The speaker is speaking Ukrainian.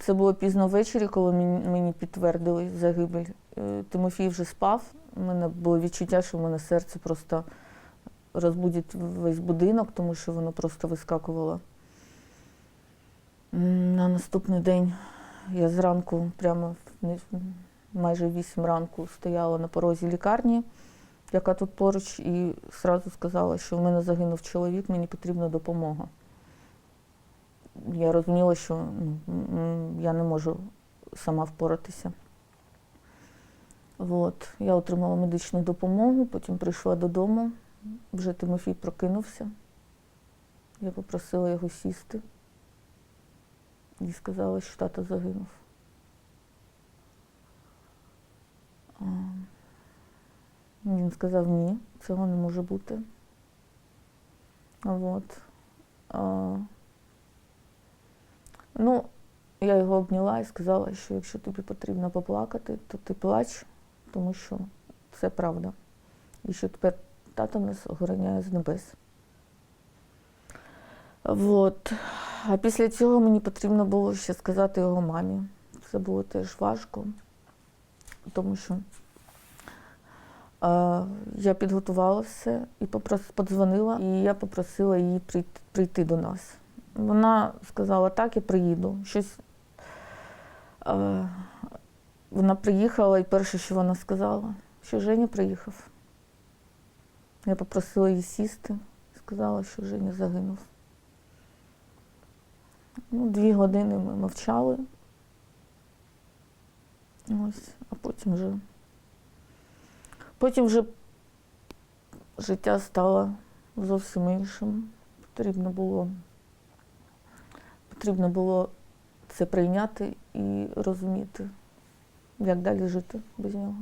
Це було пізно ввечері, коли мені, підтвердили загибель. Е, Тимофій вже спав. У мене було відчуття, що в мене серце просто розбудить весь будинок, тому що воно просто вискакувало. На наступний день я зранку, прямо майже в 8 ранку, стояла на порозі лікарні, яка тут поруч, і одразу сказала, що в мене загинув чоловік, мені потрібна допомога. Я розуміла, що ну, я не можу сама впоратися. От. Я отримала медичну допомогу, потім прийшла додому. Вже Тимофій прокинувся. Я попросила його сісти і сказала, що тато загинув. Він сказав, ні, цього не може бути. От. Ну, я його обняла і сказала, що якщо тобі потрібно поплакати, то ти плач, тому що це правда. І що тепер тато нас охороняє з небес. От. А після цього мені потрібно було ще сказати його мамі. Це було теж важко, тому що е, я підготувала все і подзвонила, і я попросила її прийти, прийти до нас. Вона сказала, так, я приїду. Щось, е, вона приїхала, і перше, що вона сказала, що Женя приїхав. Я попросила її сісти, сказала, що Женя загинув. Ну, дві години ми мовчали. Ось, а потім вже. Потім вже життя стало зовсім іншим. Потрібно було, потрібно було це прийняти і розуміти, як далі жити без нього.